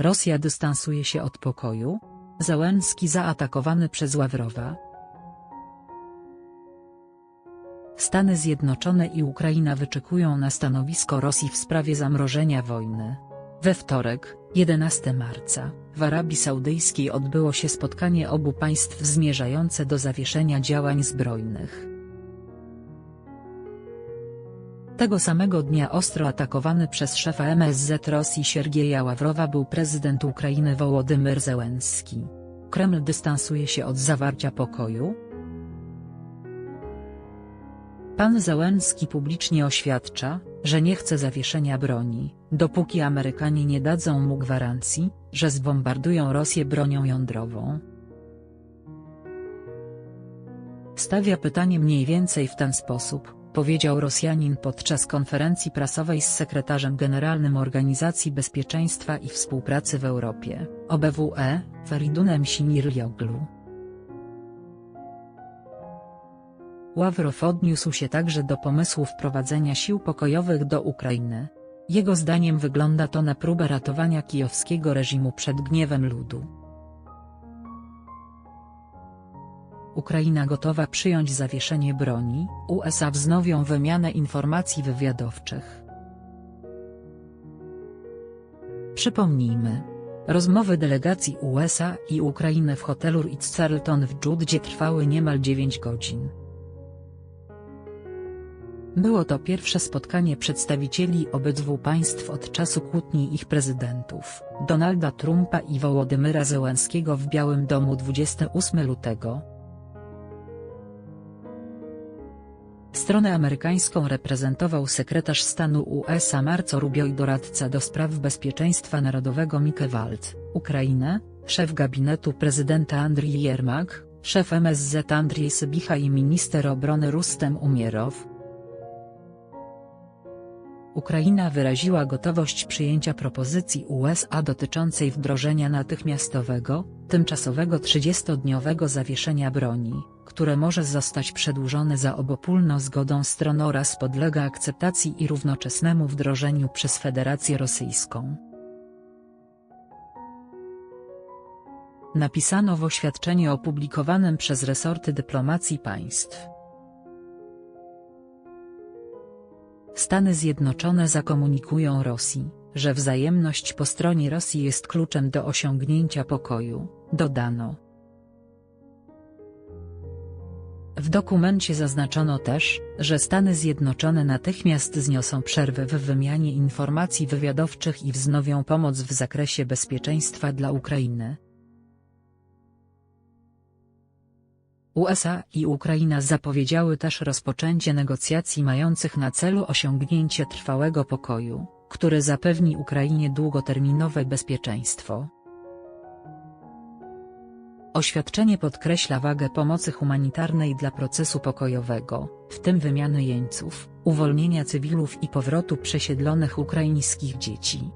Rosja dystansuje się od pokoju? Załęski zaatakowany przez Ławrowa. Stany Zjednoczone i Ukraina wyczekują na stanowisko Rosji w sprawie zamrożenia wojny. We wtorek, 11 marca, w Arabii Saudyjskiej odbyło się spotkanie obu państw zmierzające do zawieszenia działań zbrojnych. Tego samego dnia ostro atakowany przez szefa MSZ Rosji Siergieja Ławrowa był prezydent Ukrainy Wołodymyr Zełenski. Kreml dystansuje się od zawarcia pokoju, Pan Załęski publicznie oświadcza, że nie chce zawieszenia broni, dopóki Amerykanie nie dadzą mu gwarancji, że zbombardują Rosję bronią jądrową. Stawia pytanie mniej więcej w ten sposób, powiedział Rosjanin podczas konferencji prasowej z sekretarzem generalnym Organizacji Bezpieczeństwa i Współpracy w Europie, OBWE, Feridunem Sinirlioglu. Ławrow odniósł się także do pomysłu wprowadzenia sił pokojowych do Ukrainy. Jego zdaniem wygląda to na próbę ratowania kijowskiego reżimu przed gniewem ludu. Ukraina gotowa przyjąć zawieszenie broni, USA wznowią wymianę informacji wywiadowczych. Przypomnijmy. Rozmowy delegacji USA i Ukrainy w hotelu Ritz-Carlton w Dżudzie trwały niemal 9 godzin. Było to pierwsze spotkanie przedstawicieli obydwu państw od czasu kłótni ich prezydentów, Donalda Trumpa i Wołodymyra Zełenskiego w Białym Domu 28 lutego. Stronę amerykańską reprezentował sekretarz stanu USA Marco Rubio i doradca do spraw bezpieczeństwa narodowego Mike Waltz, Ukrainę, szef gabinetu prezydenta Andrii Yermak, szef MSZ Andrzej Sybicha i minister obrony Rustem Umierow, Ukraina wyraziła gotowość przyjęcia propozycji USA dotyczącej wdrożenia natychmiastowego, tymczasowego 30-dniowego zawieszenia broni, które może zostać przedłużone za obopólną zgodą stron oraz podlega akceptacji i równoczesnemu wdrożeniu przez Federację Rosyjską. Napisano w oświadczeniu opublikowanym przez resorty dyplomacji państw. Stany Zjednoczone zakomunikują Rosji, że wzajemność po stronie Rosji jest kluczem do osiągnięcia pokoju, dodano. W dokumencie zaznaczono też, że Stany Zjednoczone natychmiast zniosą przerwę w wymianie informacji wywiadowczych i wznowią pomoc w zakresie bezpieczeństwa dla Ukrainy. USA i Ukraina zapowiedziały też rozpoczęcie negocjacji mających na celu osiągnięcie trwałego pokoju, który zapewni Ukrainie długoterminowe bezpieczeństwo. Oświadczenie podkreśla wagę pomocy humanitarnej dla procesu pokojowego, w tym wymiany jeńców, uwolnienia cywilów i powrotu przesiedlonych ukraińskich dzieci.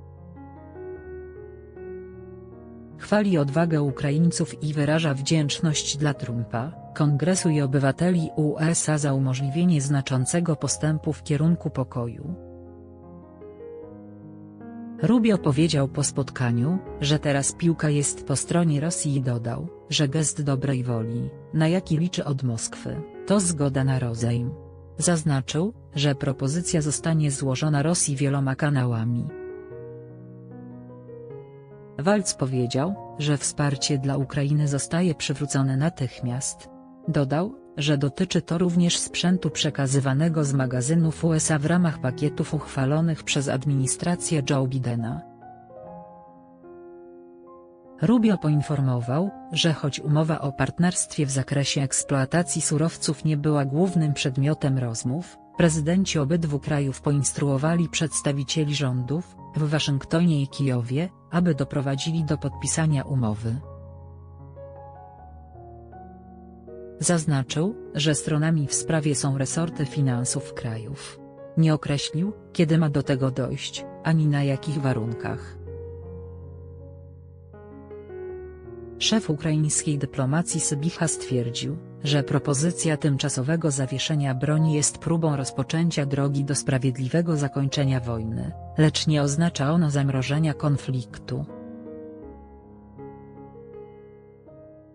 Chwali odwagę Ukraińców i wyraża wdzięczność dla Trumpa, Kongresu i obywateli USA za umożliwienie znaczącego postępu w kierunku pokoju. Rubio powiedział po spotkaniu, że teraz piłka jest po stronie Rosji i dodał, że gest dobrej woli, na jaki liczy od Moskwy, to zgoda na rozejm. Zaznaczył, że propozycja zostanie złożona Rosji wieloma kanałami. Walc powiedział, że wsparcie dla Ukrainy zostaje przywrócone natychmiast. Dodał, że dotyczy to również sprzętu przekazywanego z magazynów USA w ramach pakietów uchwalonych przez administrację Joe Bidena. Rubio poinformował, że choć umowa o partnerstwie w zakresie eksploatacji surowców nie była głównym przedmiotem rozmów, prezydenci obydwu krajów poinstruowali przedstawicieli rządów, w Waszyngtonie i Kijowie, aby doprowadzili do podpisania umowy. Zaznaczył, że stronami w sprawie są resorty finansów krajów. Nie określił, kiedy ma do tego dojść, ani na jakich warunkach. Szef ukraińskiej dyplomacji Sybicha stwierdził, że propozycja tymczasowego zawieszenia broni jest próbą rozpoczęcia drogi do sprawiedliwego zakończenia wojny, lecz nie oznacza ono zamrożenia konfliktu.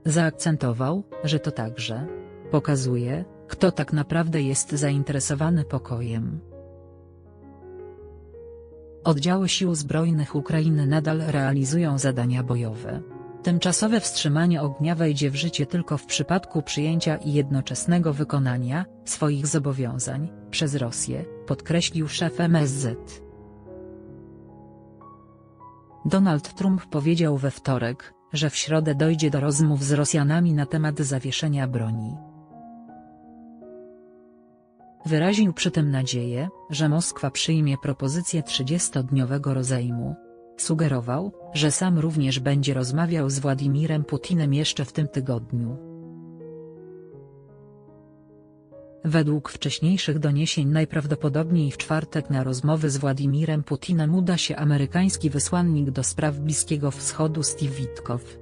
Zaakcentował, że to także pokazuje, kto tak naprawdę jest zainteresowany pokojem. Oddziały Sił Zbrojnych Ukrainy nadal realizują zadania bojowe. Tymczasowe wstrzymanie ognia wejdzie w życie tylko w przypadku przyjęcia i jednoczesnego wykonania swoich zobowiązań przez Rosję, podkreślił szef MSZ. Donald Trump powiedział we wtorek, że w środę dojdzie do rozmów z Rosjanami na temat zawieszenia broni. Wyraził przy tym nadzieję, że Moskwa przyjmie propozycję 30-dniowego rozejmu. Sugerował, że sam również będzie rozmawiał z Władimirem Putinem jeszcze w tym tygodniu. Według wcześniejszych doniesień najprawdopodobniej w czwartek na rozmowy z Władimirem Putinem uda się amerykański wysłannik do spraw Bliskiego Wschodu Steve Witkow.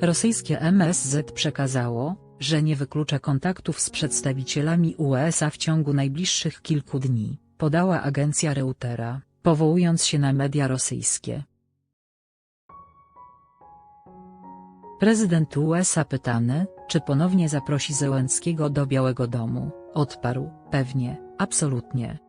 Rosyjskie MSZ przekazało, że nie wyklucza kontaktów z przedstawicielami USA w ciągu najbliższych kilku dni, podała agencja Reutera, powołując się na media rosyjskie. Prezydent USA pytany, czy ponownie zaprosi Zełenskiego do Białego Domu, odparł, pewnie, absolutnie.